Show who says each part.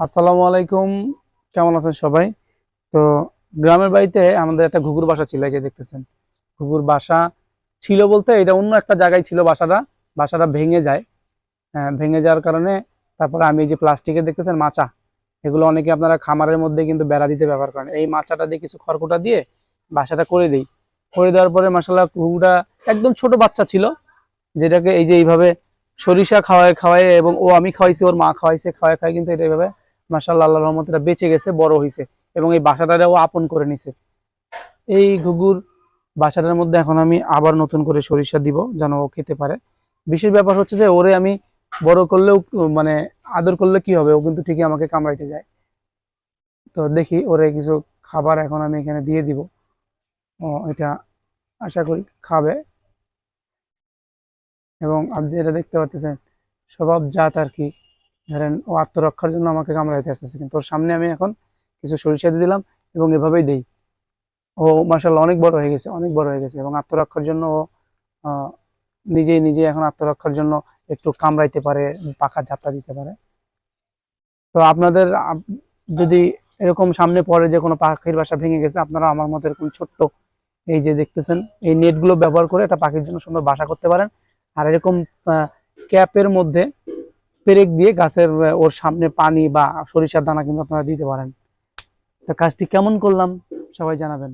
Speaker 1: আসসালামু আলাইকুম। কেমন আছেন সবাই? তো গ্রামের বাড়িতে আমাদের একটা ঘুঘুর বাসা ছিল যে দেখতেছেন। ঘুঘুর বাসা ছিল বলতে এটা অন্য একটা জায়গায় ছিল বাসাটা। বাসাটা ভেঙে যায়। হ্যাঁ, ভেঙে যাওয়ার কারণে তারপরে আমি যে প্লাস্টিকের দেখতেছেন মাচা এগুলো অনেকে আপনারা খামারের মধ্যে কিন্তু বেড়া দিতে ব্যবহার করেন। এই মাচাটা দিয়ে কিছু খড়কুটা দিয়ে বাসাটা করে দিই। করে দেওয়ার পরে মাসাল্লাহ ঘুঘুটা একদম ছোট বাচ্চা ছিল যেটাকে এই যে এইভাবে সরিষা খাওয়ায় খাওয়ায় এবং ও আমি খাওয়াইছি ওর মা খাওয়াইছে খাওয়ায় খাওয়াই কিন্তু এটা এইভাবে মাসাল্লাহ আল্লাহ রহমতে এটা বেঁচে গেছে, বড় হয়েছে এবং এই বাসাটাও আপন করে নিছে। এই ঘুঘুর বাসাটার মধ্যে এখন আমি আবার নতুন করে সরিষা দিব যেন ও খেতে পারে। বিশেষ ব্যাপার হচ্ছে যে ওরে আমি বড় করলেও মানে আদর করলে কি হবে? ও কিন্তু ঠিকই আমাকে কামড়াইতে যায়। তো দেখি ওরে কিছু খাবার এখন আমি এখানে দিয়ে দিব। ও, এটা আশা করি খাবে। এবং আপনি এটা দেখতে পাচ্ছেন স্বভাব জাত আর কি। ধরেন ও আত্মরক্ষার জন্য আমাকে কামড়াইতে আসতেছে, কিন্তু ওর সামনে আমি এখন কিছু সরিষা দিয়ে দিলাম এবং এভাবেই দেই। ও মার্শাল্লাহ অনেক বড় হয়ে গেছে, অনেক বড় হয়ে গেছে এবং আত্মরক্ষার জন্য ও নিজেই নিজে এখন আত্মরক্ষার জন্য একটু কামড়াইতে পারে পাখা ঝাপটা দিতে পারে। তো আপনাদের যদি এরকম সামনে পড়ে যে কোনো পাখির বাসা ভেঙে গেছে আপনারা আমার মতো এরকম ছোট্ট এই যে দেখতেছেন, এই নেটগুলো ব্যবহার করে একটা পাখির জন্য সুন্দর বাসা করতে পারেন। আর এরকম ক্যাপের মধ্যে পেরেক দিয়ে গাছের ওর সামনে পানি বা সরিষার দানা কিন্তু আপনারা দিতে পারেন। তো কাজটি কেমন করলাম সবাই জানাবেন।